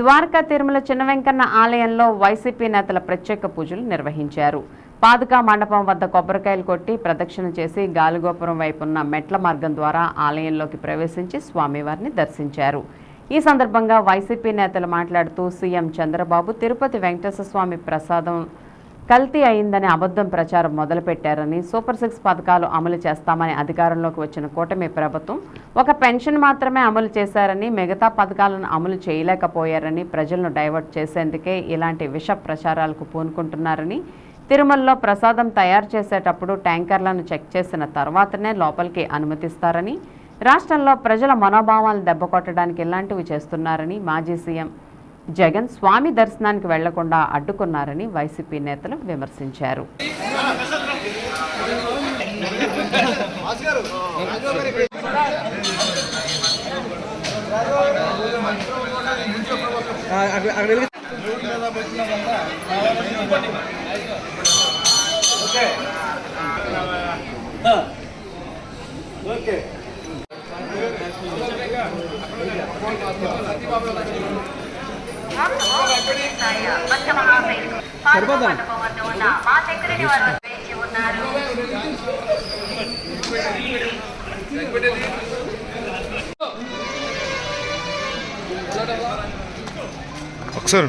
ద్వారకా తిరుమల చిన్న వెంకన్న ఆలయంలో వైసీపీ నేతల ప్రత్యేక పూజలు నిర్వహించారు. పాదుకా మండపం వద్ద కొబ్బరికాయలు కొట్టి ప్రదక్షిణ చేసి గాలిగోపురం వైపున్న మెట్ల మార్గం ద్వారా ఆలయంలోకి ప్రవేశించి స్వామివారిని దర్శించారు. ఈ సందర్భంగా వైసీపీ నేతలు మాట్లాడుతూ సీఎం చంద్రబాబు తిరుపతి వెంకటేశ్వర స్వామి ప్రసాదం కల్తీ అయిందని అబద్ధం ప్రచారం మొదలుపెట్టారని సూపర్ సిక్స్ పథకాలు అమలు చేస్తామని అధికారంలోకి వచ్చిన కూటమి ప్రభుత్వం ఒక పెన్షన్ మాత్రమే అమలు చేశారని మిగతా పథకాలను అమలు చేయలేకపోయారని ప్రజలను డైవర్ట్ చేసేందుకే ఇలాంటి విష ప్రచారాలకు పూనుకుంటున్నారని తిరుమలలో ప్రసాదం తయారు చేసేటప్పుడు ట్యాంకర్లను చెక్ చేసిన తర్వాతనే లోపలికి అనుమతిస్తారని రాష్ట్రంలో ప్రజల మనోభావాలను దెబ్బకొట్టడానికి ఇలాంటివి చేస్తున్నారని మాజీ సీఎం జగన్ స్వామి దర్శనానికి వెళ్ళకుండా అడ్డుకున్నారని వైసీపీ నేతలు విమర్శించారు. మా సెక్యూరిటీ వారు వేచి ఉన్నారు ఒకసారి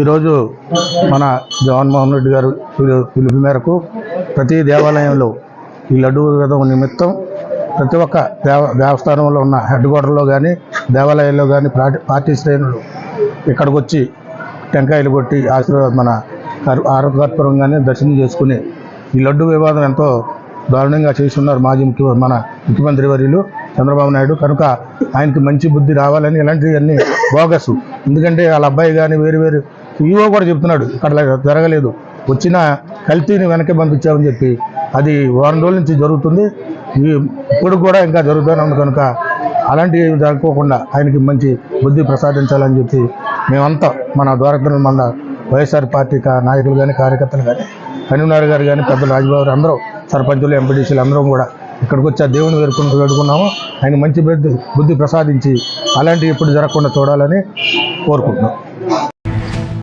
ఈరోజు మన జగన్మోహన్ రెడ్డి గారు పిలుపు మేరకు ప్రతి దేవాలయంలో ఈ లడ్డు వ్రతం నిమిత్తం ప్రతి ఒక్క దేవ దేవస్థానంలో ఉన్న హెడ్ క్వార్టర్లో కానీ దేవాలయాల్లో కానీ పార్టీ పార్టీ శ్రేణులు ఇక్కడికి వచ్చి టెంకాయలు కొట్టి ఆశీర్వాద మన ఆరోగ్యకర్పూరంగానే దర్శనం చేసుకుని ఈ లడ్డు వివాదం ఎంతో దారుణంగా చేస్తున్నారు మాజీ ముఖ్య మన ముఖ్యమంత్రి వర్యులు చంద్రబాబు నాయుడు. కనుక ఆయనకి మంచి బుద్ధి రావాలని ఇలాంటివన్నీ బోగస్. ఎందుకంటే వాళ్ళ అబ్బాయి కానీ వేరు వేరు ఈవో కూడా చెప్తున్నాడు ఇక్కడ జరగలేదు. వచ్చిన కల్తీని వెనక్కి పంపించామని చెప్పి. అది వారం రోజుల నుంచి జరుగుతుంది. ఇప్పుడు కూడా ఇంకా జరుగుతూనే ఉంది కనుక అలాంటివి జరగకోకుండా ఆయనకి మంచి బుద్ధి ప్రసాదించాలని చెప్పి మేమంతా మన ద్వారక మన వైఎస్ఆర్ పార్టీ నాయకులు కానీ కార్యకర్తలు కానీ కన్వీనర్ గారు కానీ పెద్దలు రాజబాబు అందరూ సర్పంచులు ఎంపీడీసీలు అందరం కూడా ఇక్కడికి వచ్చి ఆ దేవుని వేడుకుంటూ వేడుకున్నాము. ఆయన మంచి బుద్ధి బుద్ధి ప్రసాదించి అలాంటివి ఎప్పుడు జరగకుండా చూడాలని కోరుకుంటున్నాం.